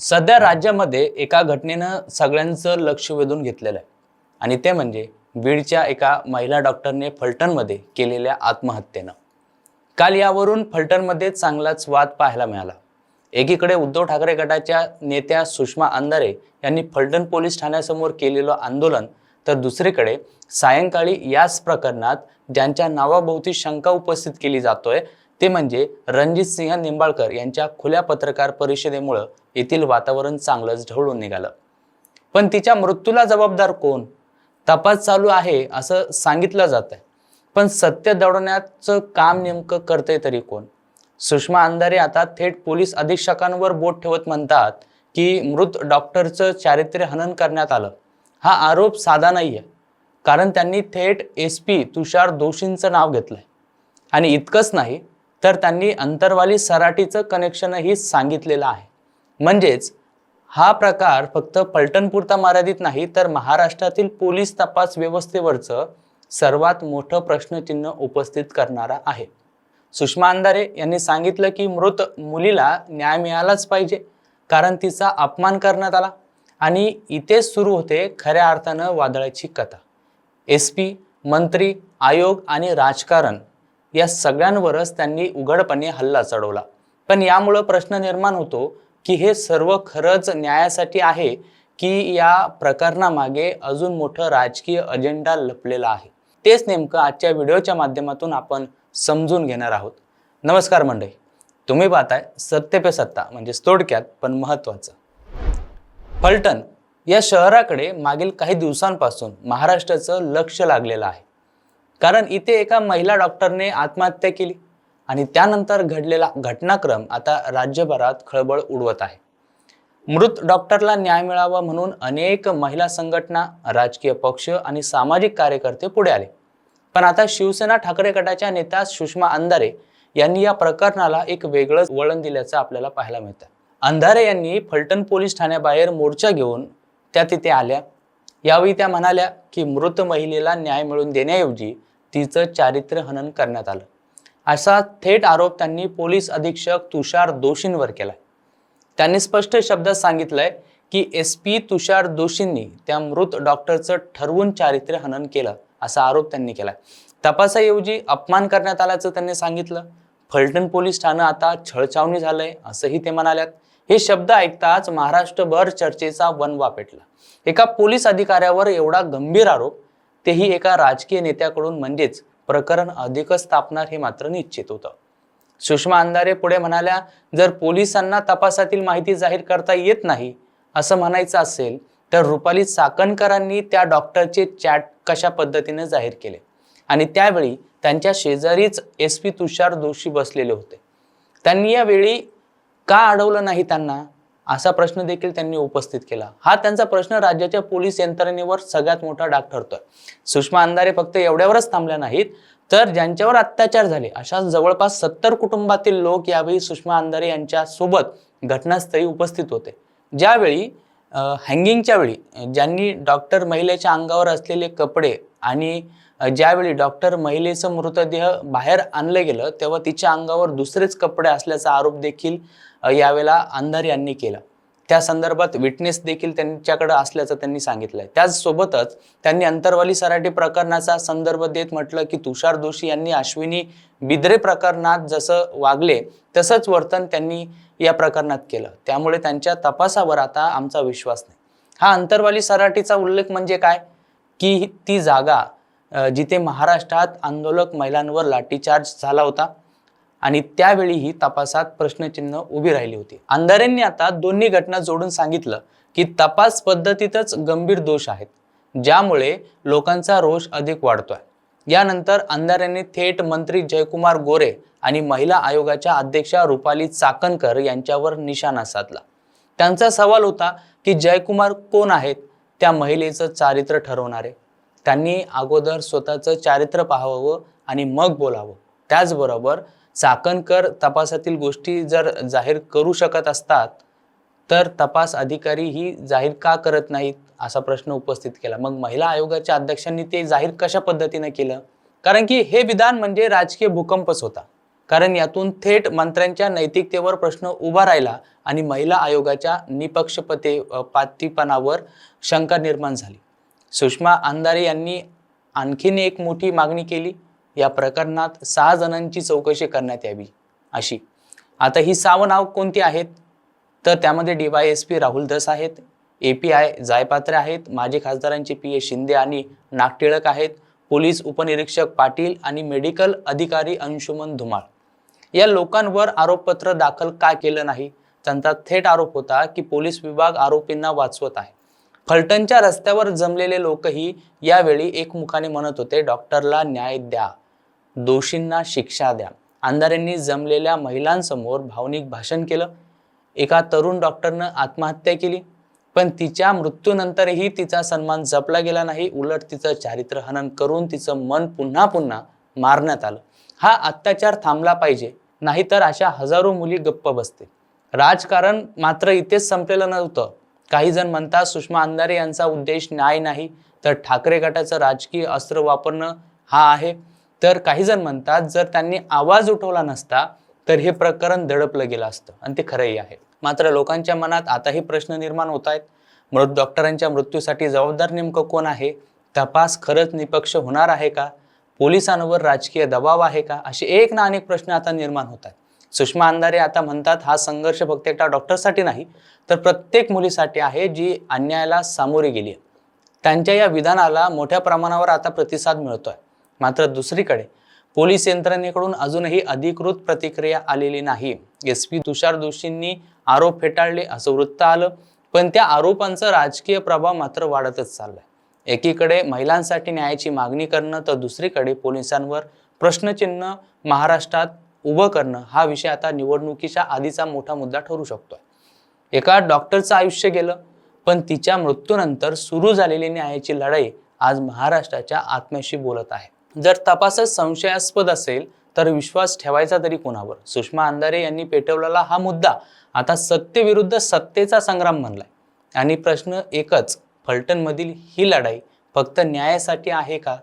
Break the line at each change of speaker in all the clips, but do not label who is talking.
सध्या राज्यामध्ये एका घटनेनं सगळ्यांचं लक्ष वेधून घेतलेलं आहे. आणि ते म्हणजे बीडच्या एका महिला डॉक्टरने फलटणमध्ये केलेल्या आत्महत्येनं. काल यावरून फलटणमध्ये चांगलाच वाद पाहायला मिळाला. एकीकडे उद्धव ठाकरे गटाच्या नेत्या सुषमा अंधारे यांनी फलटण पोलीस ठाण्यासमोर केलेलं आंदोलन तर दुसरीकडे सायंकाळी याच प्रकरणात ज्यांच्या नावाभोवती शंका उपस्थित केली जातोय ते म्हणजे रणजित सिंह निंबाळकर यांच्या खुल्या पत्रकार परिषदेमुळं येथील वातावरण चांगलंच ढवळून निघालं. पण तिच्या मृत्यूला जबाबदार कोण? तपास चालू आहे असं सांगितलं जात आहे पण सत्य दडवण्याचं काम नेमकं करते तरी कोण? सुषमा अंधारे आता थेट पोलीस अधीक्षकांवर बोट ठेवत म्हणतात की मृत डॉक्टरचं चारित्र्य हनन करण्यात आलं. हा आरोप साधा नाही आहे कारण त्यांनी थेट एस पी तुषार दोशींचं नाव घेतलंय. आणि इतकंच नाही तर त्यांनी अंतरवाली सराटीचं कनेक्शनही सांगितलेलं आहे. म्हणजेच हा प्रकार फक्त पलटणपुरता मर्यादित नाही तर महाराष्ट्रातील पोलीस तपास व्यवस्थेवरचं सर्वात मोठं प्रश्नचिन्ह उपस्थित करणारा आहे. सुषमा अंधारे यांनी सांगितलं की मृत मुलीला न्याय मिळालाच पाहिजे कारण तिचा अपमान करण्यात आला आणि इथेच सुरू होते खऱ्या अर्थानं वादळाची कथा. एस पी मंत्री आयोग आणि राजकारण या सगळ्यांवरच त्यांनी उघडपणे हल्ला चढवला. पण यामुळं प्रश्न निर्माण होतो की हे सर्व खरंच न्यायासाठी आहे की या प्रकरणामागे अजून मोठं राजकीय अजेंडा लपलेला आहे? तेच नेमकं आजच्या व्हिडिओच्या माध्यमातून आपण समजून घेणार आहोत. नमस्कार मंडळी. तुम्ही पाहताय सत्य पे सत्ता म्हणजेच तोडक्यात पण महत्त्वाचं. फलटण या शहराकडे मागील काही दिवसांपासून महाराष्ट्राचं लक्ष लागलेलं आहे. कारण इथे एका महिला डॉक्टरने आत्महत्या केली आणि त्यानंतर घडलेला घटनाक्रम आता राज्यभरात खळबळ उडवत आहे. मृत डॉक्टरला न्याय मिळावा म्हणून अनेक महिला संघटना राजकीय पक्ष आणि सामाजिक कार्यकर्ते पुढे आले. पण आता शिवसेना ठाकरे गटाच्या नेत्या सुषमा अंधारे यांनी या प्रकरणाला एक वेगळंच वळण दिल्याचं आपल्याला पाहायला मिळतं. अंधारे यांनी फलटण पोलीस ठाण्याबाहेर मोर्चा घेऊन त्या तिथे आल्या. यावेळी त्या म्हणाल्या की मृत महिलेला न्याय मिळवून देण्याऐवजी तिचं चारित्र्य हनन करण्यात आलं. असा थेट आरोप त्यांनी पोलीस अधीक्षक तुषार दोषींवर केलाय. त्यांनी स्पष्ट शब्दात सांगितलंय की एस पी तुषार दोशींनी त्या मृत डॉक्टरचं ठरवून चारित्र्य हनन केलं असा आरोप त्यांनी केला तपासाऐवजी अपमान करण्यात आल्याचं त्यांनी सांगितलं. फलटण पोलीस ठाणं आता छळछावणी झालंय असंही ते म्हणाल्यात. हे शब्द ऐकताच महाराष्ट्रभर चर्चेचा वनवा पेटला. एका पोलीस अधिकाऱ्यावर एवढा गंभीर आरोप तेही एका राजकीय नेत्याकडून म्हणजेच प्रकरण अधिकच तापणार हे मात्र निश्चित होतं. सुषमा अंधारे पुढे म्हणाल्या जर पोलिसांना तपासातील माहिती जाहीर करता येत नाही असं म्हणायचं असेल तर रुपाली चाकणकरांनी त्या डॉक्टरचे चॅट कशा पद्धतीने जाहीर केले? आणि त्यावेळी त्यांच्या शेजारीच एस पी तुषार दोषी बसलेले होते. त्यांनी यावेळी का अडवलं नाही त्यांना? असा प्रश्न देखील त्यांनी उपस्थित केला. हा त्यांचा प्रश्न राज्याच्या पोलीस यंत्रणेवर सगळ्यात मोठा डाग ठरतोय. सुषमा अंधारे फक्त एवढ्यावरच थांबल्या नाहीत तर ज्यांच्यावर अत्याचार झाले अशा जवळपास सत्तर कुटुंबातील लोक यावेळी सुषमा अंधारे यांच्या सोबत घटनास्थळी उपस्थित होते. ज्यावेळी हँगिंगच्या वेळी ज्यांनी डॉक्टर महिलेच्या अंगावर असलेले कपडे आणि ज्यावेळी डॉक्टर महिलेचं मृतदेह बाहेर आणलं गेलं तेव्हा तिच्या अंगावर दुसरेच कपडे असल्याचा आरोप देखील यावेळेला अंधार यांनी केला. त्या संदर्भात विटनेस देखील त्यांच्याकडे असल्याचं त्यांनी सांगितलंय. त्याचसोबतच त्यांनी अंतरवाली सराटी प्रकरणाचा संदर्भ देत म्हटलं की तुषार दोषी यांनी अश्विनी बिद्रे प्रकरणात जसं वागले तसंच वर्तन त्यांनी या प्रकरणात केलं. त्यामुळे त्यांच्या तपासावर आता आमचा विश्वास नाही. हा अंतरवाली सराटीचा उल्लेख म्हणजे काय? की ती जागा जिथे महाराष्ट्रात आंदोलक महिलांवर लाठीचार्ज झाला होता आणि त्यावेळीही तपासात प्रश्नचिन्ह उभी राहिली होती. अंधारेंनी आता दोन्ही घटना जोडून सांगितलं की तपास पद्धतीतच गंभीर दोष आहेत ज्यामुळे लोकांचा रोष अधिक वाढतोय. यानंतर अंधारेंनी थेट मंत्री जयकुमार गोरे आणि महिला आयोगाच्या अध्यक्षा रुपाली चाकणकर यांच्यावर निशाणा साधला. त्यांचा सवाल होता की जयकुमार कोण आहेत त्या महिलेचं चारित्र्य ठरवणारे? त्यांनी अगोदर स्वतःचं चारित्र्य पाहावं आणि मग बोलावं. त्याचबरोबर चाकणकर तपासातील गोष्टी जर जाहीर करू शकत असतात तर तपास अधिकारी ही जाहीर का करत नाहीत असा प्रश्न उपस्थित केला. मग महिला आयोगाच्या अध्यक्षांनी ते जाहीर कशा पद्धतीने केलं? कारण की हे विधान म्हणजे राजकीय भूकंपच होता. कारण यातून थेट मंत्र्यांच्या नैतिकतेवर प्रश्न उभा राहिला आणि महिला आयोगाच्या निपक्षपते पातीपणावर शंका निर्माण झाली. सुषमा अंधारे यांनी आणखीन एक मोठी मागणी केली. या प्रकरणात सहा जणांची चौकशी करण्यात यावी अशी. आता ही सहा नाव कोणती आहेत? तर त्यामध्ये D Y S P Rahul Dhas आहेत ए पी आय जायपात्रे आहेत माजी खासदारांचे पी ए शिंदे आणि नागटिळक आहेत पोलीस उपनिरीक्षक पाटील आणि मेडिकल अधिकारी अंशुमन धुमाळ. या लोकांवर आरोपपत्र दाखल का केलं नाही? त्यांचा थेट आरोप होता की पोलीस विभाग आरोपींना वाचवत आहे. फलटणच्या रस्त्यावर जमलेले लोकही यावेळी एकमुखाने म्हणत होते डॉक्टरला न्याय द्या. दोषींना शिक्षा द्या. अंधाऱ्यांनी जमलेल्या महिलांसमोर भावनिक भाषण केलं. एका तरुण डॉक्टरनं आत्महत्या केली. पण तिच्या मृत्यूनंतरही तिचा सन्मान जपला गेला नाही. उलट तिचं चारित्र्य हनन करून तिचं मन पुन्हा पुन्हा मारण्यात आलं. हा अत्याचार थांबला पाहिजे. नाहीतर अशा हजारो मुली गप्प बसतील. राजकारण मात्र इथेच संपलेलं नव्हतं. काही जण म्हणतात सुषमा अंधारे यांचा उद्देश न्याय नाही. तर ठाकरे गटाचं राजकीय अस्त्र वापरणं हा आहे. तर काही जण म्हणतात जर त्यांनी आवाज उठवला नसता तर हे प्रकरण दडपलं गेलं असतं. आणि ते खरंही आहे. मात्र लोकांच्या मनात आताही प्रश्न निर्माण होत आहेत. मृत डॉक्टरांच्या मृत्यूसाठी जबाबदार नेमकं कोण आहे? तपास खरंच निपक्ष होणार आहे का? पोलिसांवर राजकीय दबाव आहे का? असे एक ना अनेक प्रश्न आता निर्माण होत आहेत. सुषमा अंधारे आता म्हणतात हा संघर्ष फक्त एकटा डॉक्टरसाठी नाही तर प्रत्येक मुलीसाठी आहे जी अन्यायाला सामोरी गेली आहे. त्यांच्या या विधानाला मोठ्या प्रमाणावर आता प्रतिसाद मिळतोय. मात्र दुसरीकडे पोलीस यंत्रणेकडून अजूनही अधिकृत प्रतिक्रिया आलेली नाही. एस पी तुषार दोशींनी आरोप फेटाळले असं वृत्त आलं पण त्या आरोपांचा राजकीय प्रभाव मात्र वाढतच चाललाय. एकीकडे महिलांसाठी न्यायाची मागणी करणं तर दुसरीकडे पोलिसांवर प्रश्नचिन्ह महाराष्ट्रात उभं करणं हा विषय आता निवडणुकीच्या आधीचा मोठा मुद्दा ठरू शकतोय. एका डॉक्टरचं आयुष्य गेलं पण तिच्या मृत्यूनंतर सुरू झालेली न्यायाची लढाई आज महाराष्ट्राच्या आत्म्याशी बोलत आहे. जर तपासच संशयास्पद असेल तर विश्वास ठेवायचा तरी कोणावर? सुषमा अंधारे यांनी पेटवलेला हा मुद्दा आता सत्तेविरुद्ध सत्तेचा संग्राम बनलाय. आणि प्रश्न एकच फलटणमधील ही लढाई फक्त न्यायासाठी आहे का?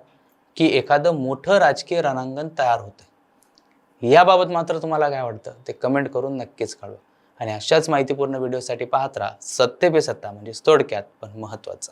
की एखादं मोठं राजकीय रणांगण तयार होतं याबाबत मात्र तुम्हाला काय वाटतं? ते कमेंट करून नक्कीच कळवा. आणि अशाच माहितीपूर्ण व्हिडिओसाठी पाहत राहा. सत्ते पे सत्ता म्हणजे थोडक्यात पण महत्त्वाचं.